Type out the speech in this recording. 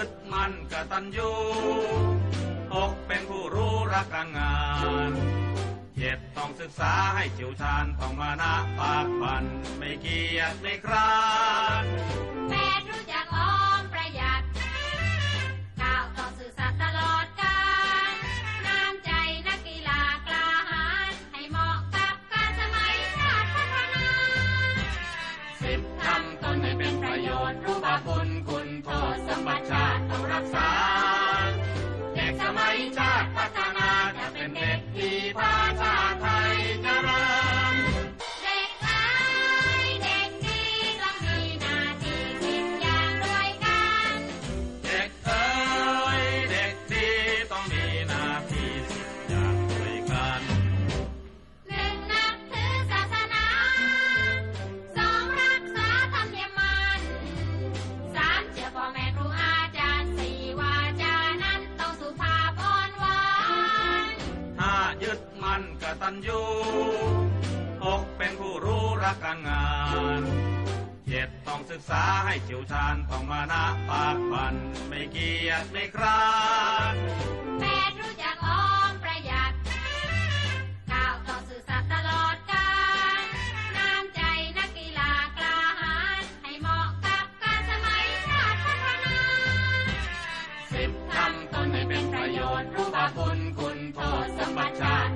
ึดมั่นกตัญญูตกเป็นผู้รู้รักการงาน เจ็บต้องศึกษาให้จิวชานต้องมานะปากบันไม่เกียจไม่คร้า ตัญญูหกเป็นผู้รู้รักการงานเจ็ดต้องศึกษาให้เฉียวชาญต้องมานะปากบันไม่เกียจไม่คร้านแปดรู้จักออมประหยัดเก้าต้องสื่อสัตย์ตลอดกาลน้ำใจนักกีฬากล้าหาญให้เหมาะกับการสมัยชาติพัฒนาสิบทำตนให้เป็นประโยชน์รู้บาปบุญคุณโทษสมบัติชาติ